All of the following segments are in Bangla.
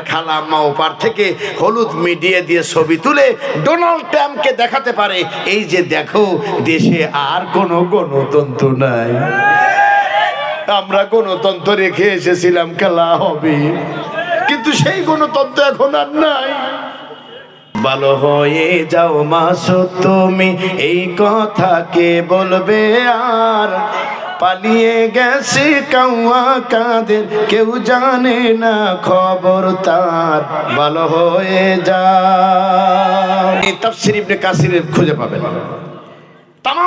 খালা আম্মা ওপার থেকে হলুদ মিডিয়া দিয়ে ছবি তুলে ডোনাল্ড ট্রাম্পকে দেখাতে পারে। এই যে দেখো, দেশে আর কোনো গণতন্ত্র নাই। আমরা গণতন্ত্র রেখে এসেছিলাম, খেলা হবে। কিন্তু সেই গণতন্ত্র এখন আর নাই। ভালো হয়ে যাও মাসো তুমি এই কথা কে বলবে আর পালিয়ে গেছে কাউয়া কাদের, কেউ জানে না খবর তার। ভালো হয়ে যাও। এই তাফসির ইবনে খুঁজে পাবেন। তাম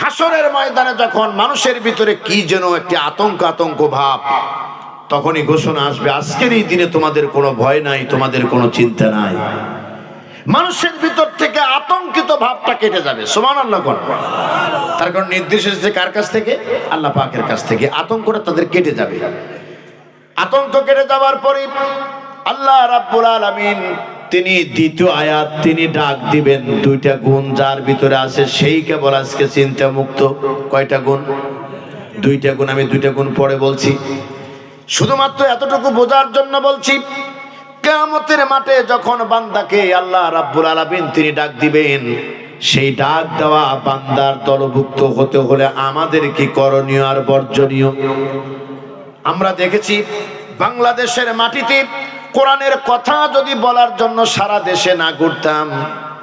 হাসরের ময়দানে যখন মানুষের ভিতরে কি যেন একটি আতঙ্ক আতঙ্ক ভাব, তখনই ঘোষণা আসবে, আজকের এই দিনে তোমাদের কোনো ভয় নাই, তোমাদের কোনো চিন্তা নাই। মানুষের ভিতর থেকে আতঙ্কিত ভাবটা কেটে যাবে। সমান আল্লাহ কোন? তার কারণ নির্দেশ এসেছে কার কাছ থেকে? আল্লাহ পাকের কাছ থেকে। আতঙ্কটা তাদের কেটে যাবে। আতঙ্ক কেটে যাওয়ার পরে আল্লাহ রাব্বুল আলামিন তিনি দ্বিতীয় আয়াত তিনি ডাক দিবেন, দুইটা গুণ যার ভিতরে আছে সেই কেবল আজকে চিন্তা মুক্ত কয়টা গুণ? দুইটা গুণ, আমি দুইটা গুণ পরে বলছি। শুধুমাত্র এতটুকু বোঝার জন্য বলছি কেয়ামতের মাঠে যখন বান্দাকে আল্লাহ রাব্বুল আলামিন তিনি ডাক দিবেন, সেই ডাক দেওয়া বান্দার দলভুক্ত হতে হলে আমাদের কি করণীয় আর বর্জনীয়? আমরা দেখেছি বাংলাদেশের মাটিতে কোরআনের কথা যদি বলার জন্য সারা দেশে না ঘুরতাম,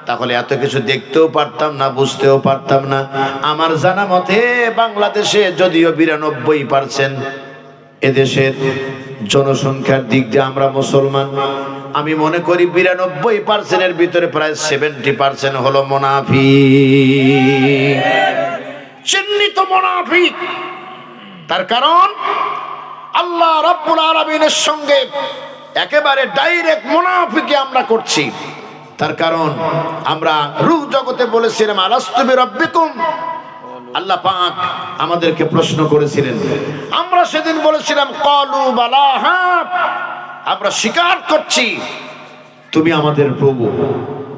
তাহলে এত কিছু দেখতেও পারতাম না, বুঝতেও পারতাম না। আমার জানা মতে বাংলাদেশে যদিও বিরানব্বই পার্সেন্ট এদেশের জনসংখ্যার দিক দিয়ে আমরা মুসলমান। আমি মনে করি বিরানব্বই পার্সেন্টের ভিতরে প্রায় সেভেন্টি পার্সেন্ট হলো মোনাফি চিহ্নিত মোনাফিক। তার কারণ, আল্লাহ রব্বুল আলামিনের সঙ্গে একেবারে ডাইরেক্ট মুনাফিকে আমরা করছি। তার কারণ, আমরা রূহ জগতে বলেছিলাম আলাস্তুবি রব্বিকুম আল্লাহ পাক আমাদেরকে প্রশ্ন করেছিলেন। আমরা সেদিন বলেছিলাম, কলু বালা আমরা স্বীকার করছি, তুমি আমাদের প্রভু,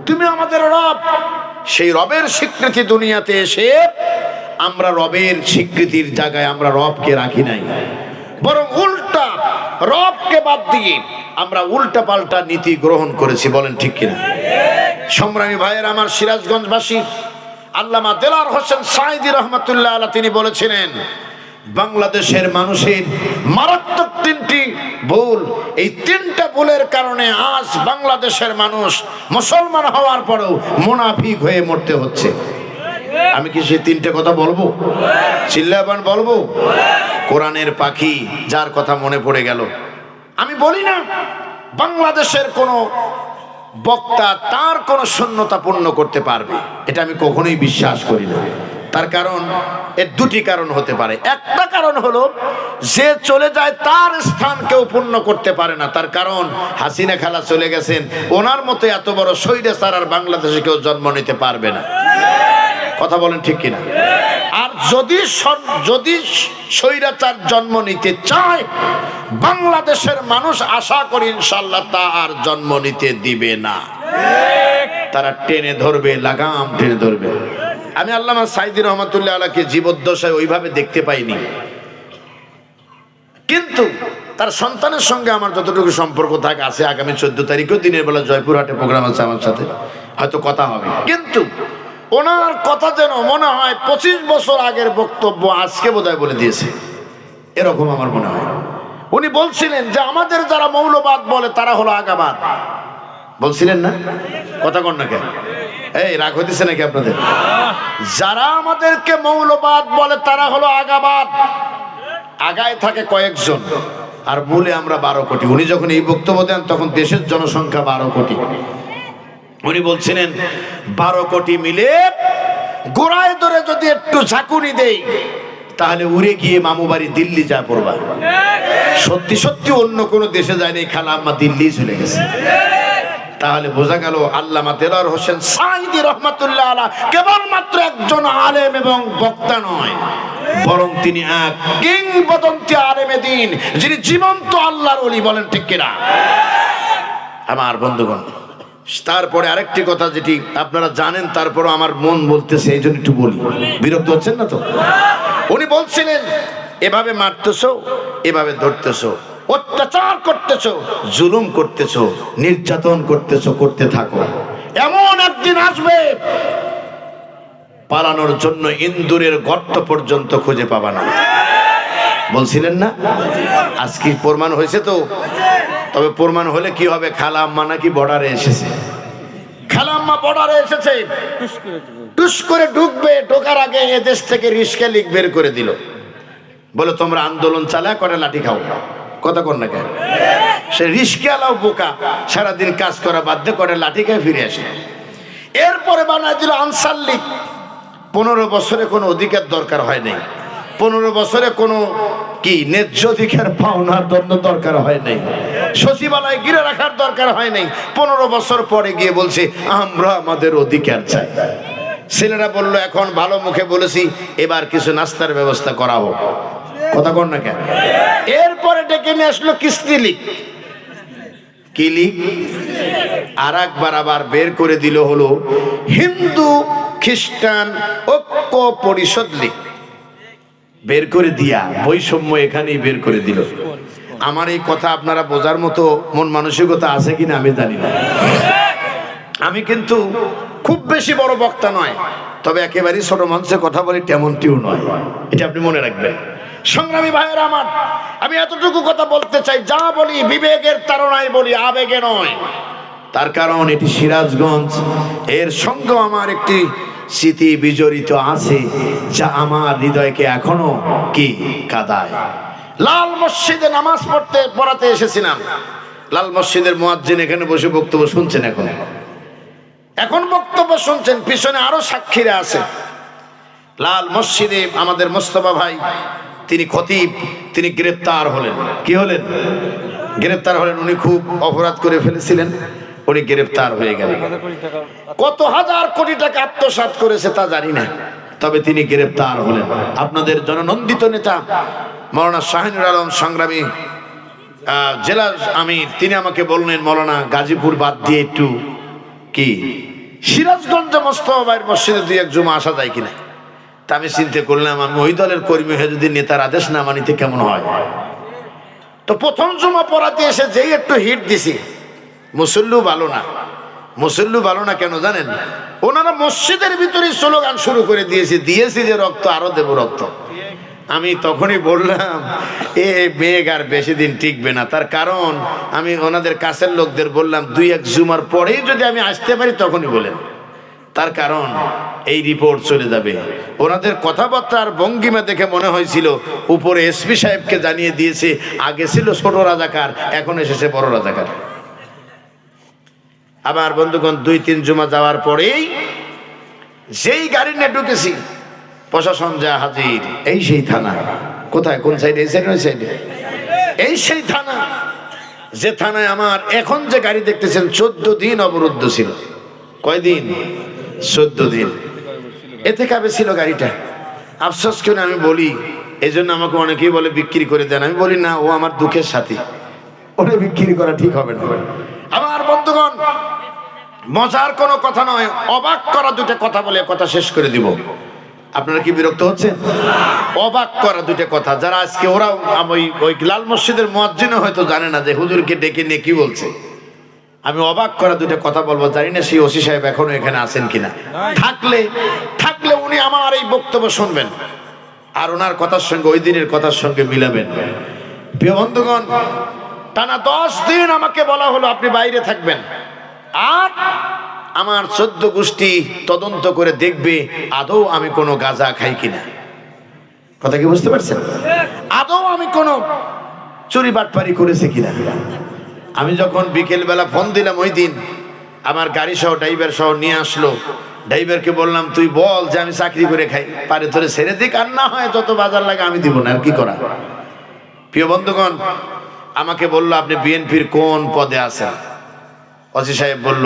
তুমি আমাদের রব। সেই রবের স্বীকৃতি দুনিয়াতে এসে আমরা রবের স্বীকৃতির জায়গায় আমরা রবকে রাখি নাই। বরং উল্টা রবকে বাদ দিয়ে আমরা উল্টা পাল্টা নীতি গ্রহণ করেছি, বলেন ঠিক কিনা? সংগ্রামী ভাইয়ের, আমার সিরাজগঞ্জবাসী আল্লামা দেলার হোসেন সাইদি রহমতুল্লাহ আল্লাহ তিনি বলেছিলেন, বাংলাদেশের মানুষের মারাত্মক তিনটি ভুল, এই তিনটা ভুলের কারণে আজ বাংলাদেশের মানুষ মুসলমান হওয়ার পরেও মুনাফিক হয়ে মরতে হচ্ছে। আমি কি সেই তিনটে কথা বলব? চিল্লাবান বলব? কোরআনের পাখি যার কথা মনে পড়ে গেল। আমি বলি না, বাংলাদেশের কোনো বক্তা তার কোনো শূন্যতা পূর্ণ করতে পারবে, এটা আমি কখনোই বিশ্বাস করি না। তার কারণ, এর দুটি কারণ হতে পারে। একটা কারণ হলো, যে চলে যায় তার স্থান কেউ পূর্ণ করতে পারে না। তার কারণ, হাসিনা খালা চলে গেছেন, ওনার মতো এত বড় শহীদে স্যার আর বাংলাদেশে কেউ জন্ম নিতে পারবে না। কথা বলেন ঠিক কিনা? আর যদি যদি স্বৈরাচার জন্ম নিতে চায়, বাংলাদেশের মানুষ আশা করি ইনশাল্লাহ তা আর জন্ম নিতে দিবে না। তারা টেনে ধরবে, লাগাম টেনে ধরবে। আমি আল্লামা সাইদি রহমতুল্লাহ আলাকে জীবদ্দশায় ওইভাবে দেখতে পাইনি। কিন্তু তার সন্তানের সঙ্গে আমার যতটুকু সম্পর্ক থাকে, আছে আগামী চোদ্দ তারিখেও দিনের বেলা জয়পুরহাটে প্রোগ্রাম আছে আমার সাথে। হয়তো কথা হবে। কিন্তু ওনার কথা যেন মনে হয় পঁচিশ বছর আগের বক্তব্য আজকে বোধহয় বলে দিয়েছে। এরকম আমার মনে হয়। উনি বলছিলেন যে আমাদের যারা মৌলবাদ বলে তারা হলো আগাবাদ। বলছিলেন না? কথা কন না কেন? এই, রাগ হইতেছে নাকি আপনাদের? যারা আমাদেরকে মৌলবাদ বলে তারা হলো আগাবাদ। আগায় থাকে কয়েকজন, আর মূলে আমরা বারো কোটি। উনি যখন এই বক্তব্য দেন, তখন দেশের জনসংখ্যা বারো কোটি। উনি বলছিলেন, বারো কোটি মিলে গোড়ায় ধরে যদি একটু ঝাঁকুনি দেই, তাহলে উড়ে গিয়ে মামু বাড়ি দিল্লি যা পড়বা সত্যি সত্যি অন্য কোনো দেশে যায়নি খালা আম্মা দিল্লি চলে গেছে। তাহলে বোঝা গেল আল্লামা দেলার হোসেন সাইদি রহমাতুল্লাহ আলা কেবলমাত্র একজন আলেম এবং বক্তা নয়, বরং তিনি এক কিংবদন্তি আলেমে দিন, যিনি জীবন্ত আল্লাহর ওলি বলেন ঠিক কিনা? আমার বন্ধুগণ তারপরে আরেকটি কথা যেটি আপনারা জানেন, তারপরও আমার মন বলতেছে এই জন্য একটু বলি। বিরক্ত হচ্ছেন না তো? উনি বলছিলেন, এভাবে মারতেছো, এভাবে ধরতেছো। অত্যাচার করতেছ, জুলুম করতেছ, নির্যাতন করতেছো, করতে থাকো। এমন একদিন আসবে, পালানোর জন্য ইন্দুরের গর্ত পর্যন্ত খুঁজে পাবা না। বলছিলেন না? আজকে প্রমাণ হয়েছে তো? তবে প্রমাণ হলে কি হবে? খালা আম্মা নাকি বর্ডারে এসেছে। খালা আম্মা বর্ডারে এসেছে। টুস করে ঢুকবে ঢোকার আগে এ দেশ থেকে রিস্কা বের করে দিল। বলে তোমরা আন্দোলন চালা করে লাঠি খাও। কথা কর না কেন? সে বোকা সারাদিন কাজ করা বাধ্য করে লাঠি খেয়ে ফিরে আসে। এরপরে বানায় দিল আনসার লীগ। পনেরো বছরে কোনো অধিকার দরকার হয় নাই। পনেরো বছরে কোনো কি ন্যায্য অধিকার পাওনার জন্য দরকার হয় নাই। সচিবালয় গিরে রাখার দরকার হয় নাই। পনেরো বছর পরে গিয়ে বলছে, আমরা আমাদের অধিকার চাই। ছেলেরা বলল, এখন ভালো মুখে বলেছি, এবার কিছু নাস্তার ব্যবস্থা করা হোক। কথা কর না কেন? এরপরে ডেকে নিয়ে আসলো কিস্তি লীগ। কি লীগ? আর একবার আবার বের করে দিল হলো হিন্দু খ্রিস্টান ঐক্য পরিষদ লীগ। বের করে দিয়া, বৈষম্য এখানেই বের করে দিল। আমার এই কথা আপনারা বোঝার মতো মন মানসিকতা আছে কিনা আমি জানি না। আমি কিন্তু খুব বেশি বড় বক্তা নয়, তবে একেবারেই ছোট মঞ্চে কথা বলি তেমনটিও নয়। এটা আপনি মনে রাখবেন। সংগ্রামী ভাইয়েরা আমার, আমি এতটুকু কথা বলতে চাই, যা বলি বিবেকের তারণায় বলি, আবেগে নয়। তার কারণ এটি সিরাজগঞ্জ। এর সঙ্গে আমার একটি স্মৃতি বিজড়িত আছে, যা আমার হৃদয়কে এখনও কি কাদায়। লাল মসজিদে নামাজ পড়তে, পড়াতে এসেছিলাম। লাল মসজিদের মুয়াজ্জিন এখানে বসে বক্তব্য শুনছেন এখন। এখন বক্তব্য শুনছেন, পিছনে আরও সাক্ষীরা আছে। লাল মসজিদে আমাদের মোস্তফা ভাই, তিনি খতিব, তিনি গ্রেপ্তার হলেন। কি হলেন? গ্রেপ্তার হলেন, উনি খুব অপরাধ করে ফেলেছিলেন, উনি গ্রেপ্তার হয়ে গেলেন। কত হাজার কোটি টাকা আত্মসাৎ করেছে তা জানি না। তবে তিনি গ্রেপ্তার হলেন। আপনাদের জননন্দিত নেতা মৌলানা শাহিনুর আলম সংগ্রামী জেলা আমির, তিনি আমাকে বললেন, মৌলানা গাজীপুর বাদ দিয়ে একটু কি সিরাজগঞ্জ মোস্তফা ভাইয়ের মসজিদে দুই এক জুমা আসা যায় কিনা? তা আমি চিন্তা করলাম, আমি ওই দলের কর্মী হয়ে যদি নেতার আদেশ না মানিতে কেমন হয়? তো প্রথম জুমা পড়াতে এসে যেই একটু হিট দিছি মুসল্লু ভালো না। মুসল্লু ভালো না কেন জানেন? ওনারা মসজিদের ভিতরে স্লোগান শুরু করে দিয়েছে, দিয়েছি যে রক্ত, আরও দেব রক্ত। আমি তখনই বললাম, এ মেঘ আর বেশি দিন টিকবে না। তার কারণ, আমি ওনাদের কাছের লোকদের বললাম, দুই এক জুমার পরেই যদি আমি আসতে পারি, তখনই বলেন। তার কারণ, এই রিপোর্ট চলে যাবে। ওনাদের কথাবার্তা আর ভঙ্গিমা দেখে মনে হয়েছিল, উপরে এসপি সাহেবকে জানিয়ে দিয়েছে, আগে ছিল ছোট রাজাকার, এখন এসেছে বড় রাজাকার। আবার বন্ধুগণ, দুই, তিন জুমা যাওয়ার পরেই যেই গাড়ি নিয়ে ঢুকেছি, প্রশাসন যা হাজির, এই সেই থানা। কোথায়? কোন সাইডে? এই সাইডে ওই সাইডে? এই সেই থানা। যে থানায় আমার এখন যে গাড়ি দেখতেছেন, চোদ্দ দিন অবরুদ্ধ ছিল। কয়দিন? চোদ্দ দিন। এতে কাবে ছিল গাড়িটা। আফসোস করে আমি বলি? এই জন্য আমাকে অনেকেই বলে, বিক্রি করে দেন। আমি বলি, না, ও আমার দুঃখের সাথী। ওটা বিক্রি করা ঠিক হবে না। আমার বন্ধুগণ মজার কোনো কথা নয়, অবাক করা দুটো কথা বলে কথা শেষ করে দিব। আপনারা কি বিরক্ত হচ্ছেন? অবাক করা দুটো কথা। যারা আজকে ওরা ওই ওই লাল মসজিদের মসজিদও হয়তো জানে না যে হুজুরকে ডেকে নিয়ে কি বলছে। আমি অবাক করা দুটো কথা বলব, জানি না সেই ওসি সাহেব এখনও এখানে আছেন কিনা। থাকলে থাকলে উনি আমার এই বক্তব্য শুনবেন। আর ওনার কথার সঙ্গে, ওই দিনের কথার সঙ্গে মিলাবেন। প্রিয় বন্ধুগণ, টানা দশ দিন আমাকে বলা হলো, আপনি বাইরে থাকবেন। আর আমার চোদ্দ গোষ্ঠী তদন্ত করে দেখবে আদৌ আমি কোনো গাঁজা খাই কিনা। কথা কি বুঝতে পারছেন? আদৌ আমি কোনো চুরি বাটপারি করেছি কিনা? আমি যখন বিকেল বেলা ফোন দিলাম ওই দিন, আমার গাড়ি সহ ড্রাইভার সহ নিয়ে আসলো। ড্রাইভারকে বললাম, তুই বল যে আমি চাকরি করে খাই। পারে তোরে ছেড়ে দিক, আর না হয় যত বাজার লাগে আমি দিব না, আর কি করা প্রিয় বন্ধুগণ, আমাকে বলল, আপনি বিএনপির কোন পদে আছেন? অসি সাহেব বলল,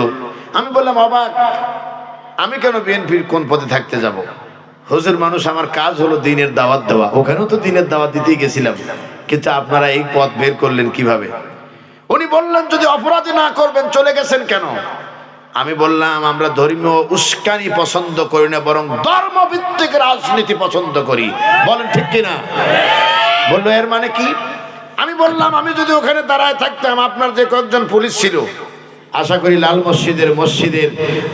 আমি বললাম, অবাক, আমি কেন বিএনপির কোন পদে থাকতে যাব? হুজুর, মানুষ, আমার কাজ হলো দিনের দাওয়াত দেওয়া। ওখানেও তো দিনের দাওয়াত দিতেই গেছিলাম। কিন্তু আপনারা এই পথ বের করলেন কীভাবে? উনি বললেন, যদি অপরাধী না করবেন, চলে গেছেন কেন? আমি বললাম, আমরা ধর্মীয় উস্কানি পছন্দ করি না, বরং ধর্মভিত্তিক রাজনীতি পছন্দ করি। বলেন ঠিক কিনা? বলল, এর মানে কি? আমি বললাম, আমি যদি ওখানে দাঁড়ায় থাকতাম, আপনার যে কয়েকজন পুলিশ ছিল আশা করি লাল মসজিদের মসজিদের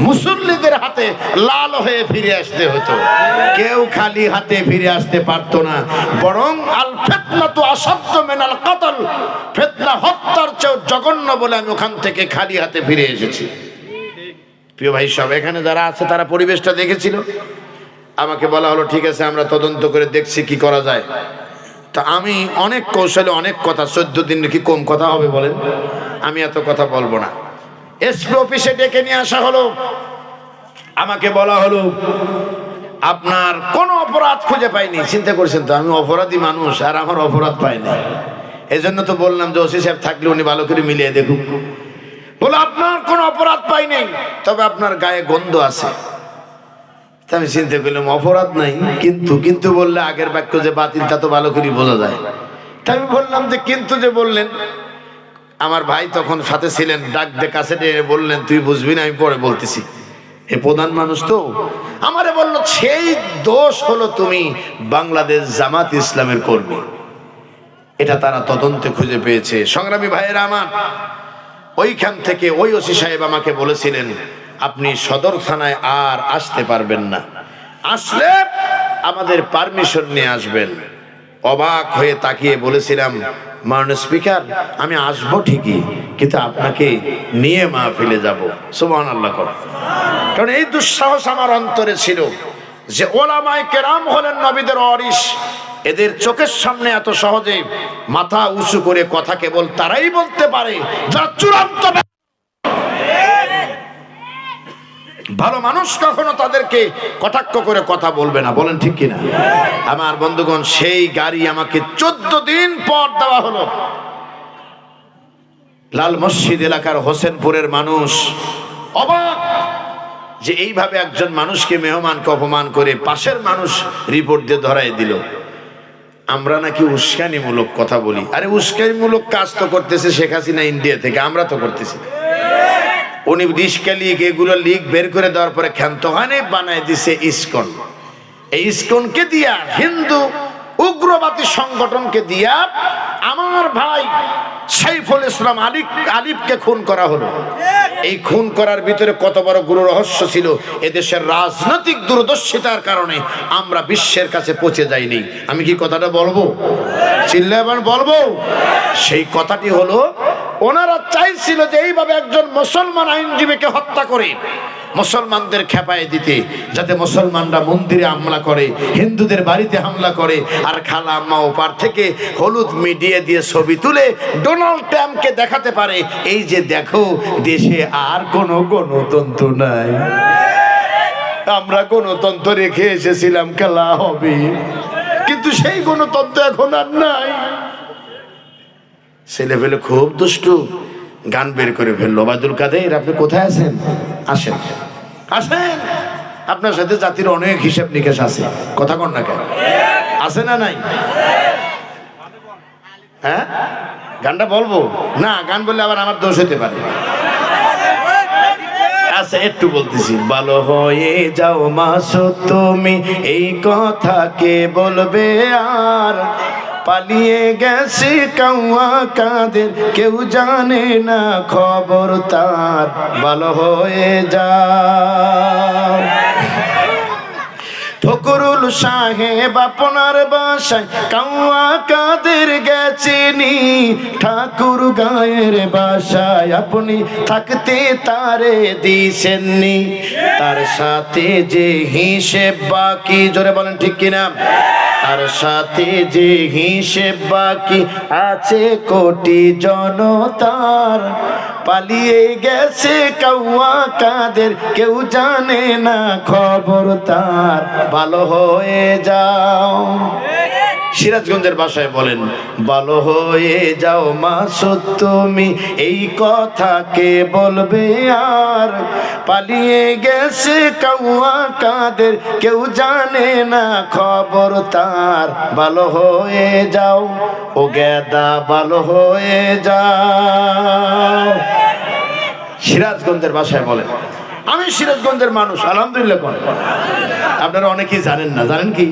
মুসল্লিদের হাতে লাল হয়ে ফিরে আসতে হতো। কেউ খালি হাতে ফিরে আসতে পারতো না। বরং আল ফেতনা তো আসাধ্য মেনাল কতল ফেতনা হত্যার চেয়েও জঘন্য বলে আমি ওখান থেকে খালি হাতে ফিরে এসেছি। প্রিয় ভাই সব এখানে যারা আছে, তারা পরিবেশটা দেখেছিল। আমাকে বলা হলো, ঠিক আছে, আমরা তদন্ত করে দেখছি কি করা যায়। তা আমি অনেক কৌশলে অনেক কথা, চোদ্দ দিন কি কম কথা হবে বলেন? আমি এত কথা বলব না। এসপি অফিসে ডেকে নিয়ে আসা হলো। আমাকে বলা হলো, আপনার কোনো অপরাধ খুঁজে পাইনি। চিন্তা করছেন তো, আমি অপরাধী মানুষ, আর আমার অপরাধ পাইনি। এই জন্য তো বললাম যে ওসি সাহেব থাকলে উনি ভালো করে মিলিয়ে দেখুক। বলে, আপনার কোনো অপরাধ পাইনি? তবে আপনার গায়ে গন্ধ আছে। আমি চিন্তা করলাম, অপরাধ নাই, কিন্তু কিন্তু বললে আগের বাক্য যে বাতিল, তা তো ভালো করে বোঝা যায়। তা আমি বললাম যে, কিন্তু যে বললেন আমার ভাই তখন সাথে ছিলেন, ডাক দে কাছে ডেকে বললেন, তুই বুঝবি না, আমি পরে বলতেছি। এ প্রধান মানুষ তো। আমারে বলল, সেই দোষ হলো তুমি বাংলাদেশ জামাত ইসলামের কর্মী। এটা তারা তদন্তে খুঁজে পেয়েছে। সংগ্রামী ভাইয়েরা আমার, ওইখান থেকে ওই ওসি সাহেব আমাকে বলেছিলেন, আপনি সদর থানায় আর আসতে পারবেন না। আসলে আমাদের পারমিশন নিয়ে আসবেন। অবাক হয়ে তাকিয়ে বলেছিলাম মাননীয় স্পিকার, আমি আসব ঠিকই, কিন্তু আপনাকে নিয়ে মাহফিলে যাব। সুবহান আল্লাহ কর। কারণ এই দুঃসাহস আমার অন্তরে ছিল যে ওলামায় কেরাম হলেন নবীদের অরিস এদের চোখের সামনে এত সহজে মাথা উঁচু করে কথা কেবল তারাই বলতে পারে, যারা চূড়ান্ত ভালো মানুষ কখনো তাদেরকে কটাক্ষ করে কথা বলবে না, বলেন ঠিক কিনা? আমার বন্ধুগণ, সেই গাড়ি আমাকে চোদ্দ দিন পর দেওয়া হলো। লাল মসজিদ এলাকার হোসেনপুরের মানুষ অবাক যে এইভাবে একজন মানুষকে মেহমানকে অপমান করে পাশের মানুষ রিপোর্ট দিয়ে ধরাই দিল। আমরা নাকি উস্কানিমূলক কথা বলি। আরে উস্কানিমূলক কাজ তো করতেছে শেখ হাসিনা ইন্ডিয়া থেকে, আমরা তো করতেছি। উনি রিস্কা লিগ, এগুলো লিগ বের করে দেওয়ার পরে ক্ষান্তহানে বানায় দিছে ইস্কন। এই ইসকনকে দিয়া হিন্দু উগ্রবাদী সংগঠনকে দিয়া আমার ভাই সাইফুল ইসলাম আলিফ আলিফকে খুন করা হলো। এই খুন করার ভিতরে কত বড় গুরু রহস্য ছিল, এদেশের রাজনৈতিক দূরদর্শিতার কারণে আমরা বিশ্বের কাছে পৌঁছে যাইনি। আমি কি কথাটা বলব? চিল্লা এবার বলব? সেই কথাটি হলো ওনারা চাইছিল যে এইভাবে একজন মুসলমান আইনজীবীকে হত্যা করে, মুসলমানদের খেপায় দিতে, যাতে মুসলমানরা মন্দিরে হামলা করে, হিন্দুদের বাড়িতে হামলা করে, আর খালা, আম্মা, ওপার থেকে হলুদ মিডিয়া দিয়ে ছবি তুলে ডোনাল্ড ট্রাম্পকে দেখাতে পারে। এই যে দেখো, দেশে আর কোনো গণতন্ত্র নাই। আমরা গণতন্ত্র রেখে এসেছিলাম, খেলা হবে। কিন্তু সেই গণতন্ত্র এখন আর নাই। ছেলে পেলে খুব দুষ্টু। গান বের করে ফেলল। বাদুল কাদের, আপনি কোথায় আছেন? আসেন। আসেন। আপনার সাথে জাতির অনেক হিসাব নিকেশ আছে। কথা কন না কেন? আছে না নাই? হ্যাঁ? গানটা বলব? না, গান বললে আবার আমার দোষ হতে পারে। আচ্ছা একটু বলতেছি। ভালো হয়ে যাও মাসো, তুমি এই কথা কে বলবে আর? পালিয়ে গেছে কাউয়া কাদের কেউ জানে না খবর তার ভালো হয়ে যাও। ফকরুল সাহেব আপনার বাসায় কাউয়া কাদের গেছেনি? ঠাকুর গায়ের বাসায় আপনি থাকতে তারে দিছেননি। তার সাথে যে হিসেব বাকি, জোরে বলেন ঠিক কিনা? তার সাথে যে হিসেব বাকি আছে কোটি জনতার। পালিয়ে গেছে কাউয়া কাদের, কেউ জানে না খবর তার। ভালো হয়ে যাও। সিরাজগঞ্জের বাসায় বলেন, ভালো হয়ে যাও মা তুমি এই কথা কে বলবে আর? পালিয়ে গেছে কাউয়া কাদের, কেউ জানে না খবর তার। ভালো হয়ে যাও ও গেদা ভালো হয়ে যাও। সিরাজগঞ্জের ভাষায় বলেন আমি সিরাজগঞ্জের মানুষ, আলহামদুলিল্লাহ কোন। আপনারা অনেকেই জানেন না। জানেন কি?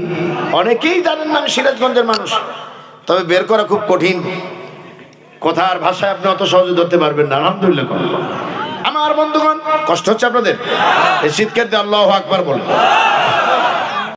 অনেকেই জানেন না আমি সিরাজগঞ্জের মানুষ। তবে বের করা খুব কঠিন। কথা আর ভাষায় আপনি অত সহজে ধরতে পারবেন না, আলহামদুলিল্লাহ কোন। আমার বন্ধুগণ, কষ্ট হচ্ছে আপনাদের? এই শীতকালে আল্লাহ আকবার বলেন।